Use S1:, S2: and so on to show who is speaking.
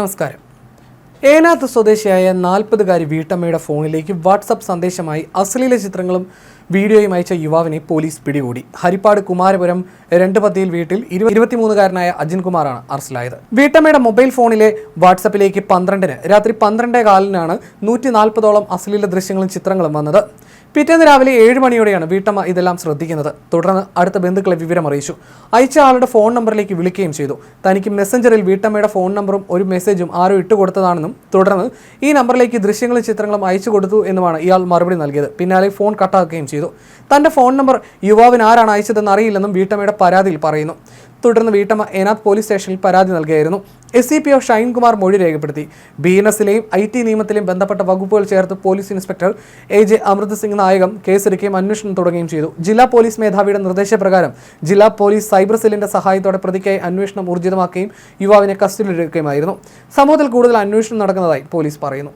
S1: നമസ്കാരം. ഏനാത്ത് സ്വദേശിയായ നാൽപ്പതുകാരി വീട്ടമ്മയുടെ ഫോണിലേക്ക് വാട്സപ്പ് സന്ദേശമായി അശ്ലീല ചിത്രങ്ങളും വീഡിയോയും അയച്ച യുവാവിനെ പോലീസ് പിടികൂടി. ഹരിപ്പാട് കുമാരപുരം രണ്ട് പത്തിയിൽ വീട്ടിൽ ഇരു- ഇരുപത്തിമൂന്നുകാരനായ അജിൻ കുമാറാണ് അറസ്റ്റിലായത്. വീട്ടമ്മയുടെ മൊബൈൽ ഫോണിലെ വാട്സപ്പിലേക്ക് പന്ത്രണ്ടിന് രാത്രി പന്ത്രണ്ടേ കാലിനാണ് നൂറ്റി നാൽപ്പതോളം അശ്ലീല ദൃശ്യങ്ങളും ചിത്രങ്ങളും വന്നത്. പിറ്റേന്ന് രാവിലെ ഏഴ് മണിയോടെയാണ് വീട്ടമ്മ ഇതെല്ലാം ശ്രദ്ധിക്കുന്നത്. തുടർന്ന് അടുത്ത ബന്ധുക്കളെ വിവരം അറിയിച്ചു. അയച്ച ആളുടെ ഫോൺ നമ്പറിലേക്ക് വിളിക്കുകയും ചെയ്തു. തനിക്ക് മെസ്സഞ്ചറിൽ വീട്ടമ്മയുടെ ഫോൺ നമ്പറും ഒരു മെസ്സേജും ആരോ ഇട്ടുകൊടുത്തതാണെന്നും തുടർന്ന് ഈ നമ്പറിലേക്ക് ദൃശ്യങ്ങളും ചിത്രങ്ങളും അയച്ചു കൊടുത്തു എന്നുമാണ് ഇയാൾ മറുപടി നൽകിയത്. പിന്നാലെ ഫോൺ കട്ടാക്കുകയും ചെയ്തു. തന്റെ ഫോൺ നമ്പർ യുവാവിന് ആരാണ് അയച്ചതെന്ന് അറിയില്ലെന്നും വീട്ടമ്മയുടെ പരാതിയിൽ പറയുന്നു. തുടർന്ന് വീട്ടമ്മ ഏനാഥ് പോലീസ് സ്റ്റേഷനിൽ പരാതി നൽകിയായിരുന്നു. S C P O Shinekumar മൊഴി രേഖപ്പെടുത്തി. ബി എൻ എസിലെയും ഐ ടി നിയമത്തിലെയും ബന്ധപ്പെട്ട വകുപ്പുകൾ ചേർത്ത് police inspector A J Amrit Singh നായകം കേസെടുക്കുകയും അന്വേഷണം തുടങ്ങുകയും ചെയ്തു. ജില്ലാ പോലീസ് മേധാവിയുടെ നിർദ്ദേശപ്രകാരം ജില്ലാ പോലീസ് സൈബർ സെല്ലിന്റെ സഹായത്തോടെ പ്രതിക്കായി അന്വേഷണം ഊർജിതമാക്കുകയും യുവാവിനെ കസ്റ്റഡിയിലെടുക്കുകയുമായിരുന്നു. സംഭവത്തിൽ കൂടുതൽ അന്വേഷണം നടക്കുന്നതായി പോലീസ് പറയുന്നു.